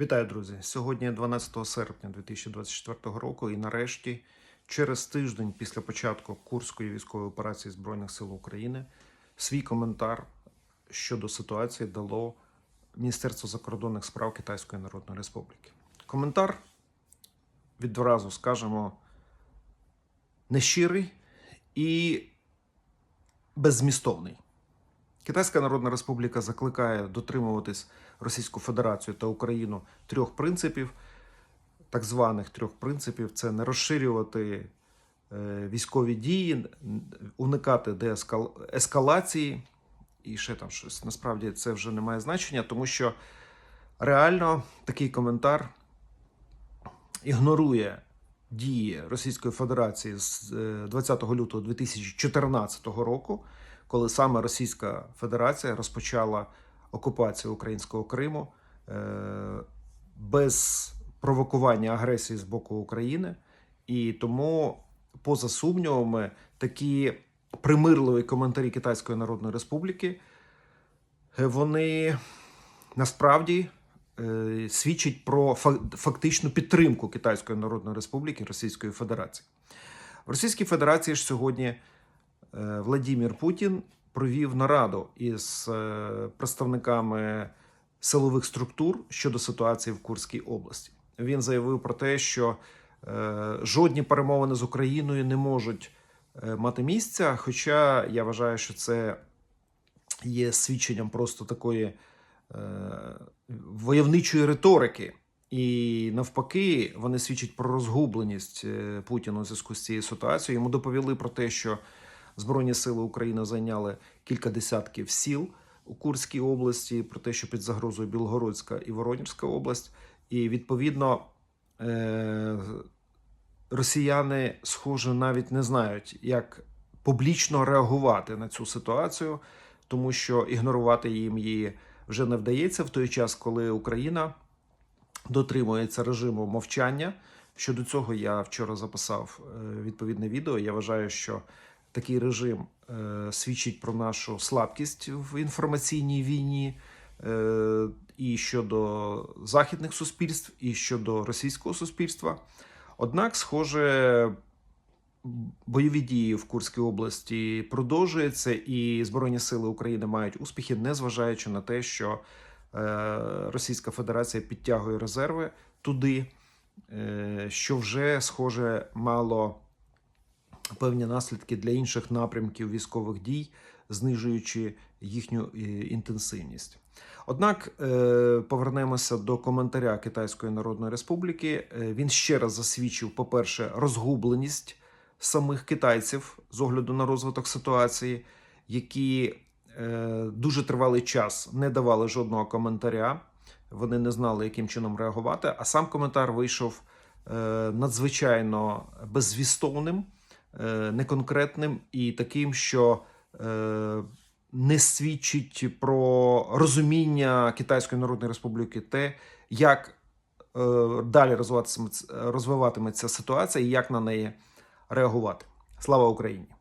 Вітаю, друзі! Сьогодні 12 серпня 2024 року, і нарешті, через тиждень після початку Курської військової операції Збройних сил України, свій коментар щодо ситуації дало Міністерство закордонних справ Китайської Народної Республіки. Коментар відразу скажемо нещирий і беззмістовний. Китайська Народна Республіка закликає дотримуватись Російську Федерацію та Україну трьох принципів, так званих трьох принципів: це не розширювати е, військові дії, уникати деескал- ескалації. І ще там щось. Насправді це вже не має значення, тому що реально такий коментар ігнорує дії Російської Федерації з е, 20 лютого 2014 року, коли саме Російська Федерація розпочала окупацію українського Криму е, без провокування агресії з боку України. І тому, поза сумнівами, такі примирливі коментарі Китайської Народної Республіки е, вони насправді е, свідчать про фак- фактичну підтримку Китайської Народної Республіки Російської Федерації. В Російській Федерації ж сьогодні е, Владимир Путін провів нараду із е, представниками силових структур щодо ситуації в Курській області. Він заявив про те, що е, жодні перемовини з Україною не можуть мати місця. Хоча я вважаю, що це є свідченням просто такої войовничої риторики. І навпаки, вони свідчать про розгубленість Путіна у зв'язку з цією ситуацією. Йому доповіли про те, що Збройні сили України зайняли кілька десятків сіл у Курській області, про те, що під загрозою Білгородська і Воронівська область. І відповідно е- росіяни, схоже, навіть не знають, як публічно реагувати на цю ситуацію, тому що ігнорувати їм її вже не вдається в той час, коли Україна дотримується режиму мовчання. Щодо цього я вчора записав е, відповідне відео. Я вважаю, що такий режим е, свідчить про нашу слабкість в інформаційній війні е, і щодо західних суспільств, і щодо російського суспільства. Однак, схоже, бойові дії в Курській області продовжуються, і Збройні сили України мають успіхи, незважаючи на те, що е, Російська Федерація підтягує резерви туди, що вже схоже мало певні наслідки для інших напрямків військових дій, знижуючи їхню е, інтенсивність. Однак е, повернемося до коментаря Китайської Народної Республіки. Е, Він ще раз засвідчив, по-перше, розгубленість самих китайців з огляду на розвиток ситуації, які дуже тривалий час не давали жодного коментаря. Вони не знали, яким чином реагувати. А сам коментар вийшов надзвичайно беззвістовним, неконкретним і таким, що е, не свідчить про розуміння Китайської Народної Республіки те, як е, далі розвиватиметься ситуація і як на неї реагувати. Слава Україні!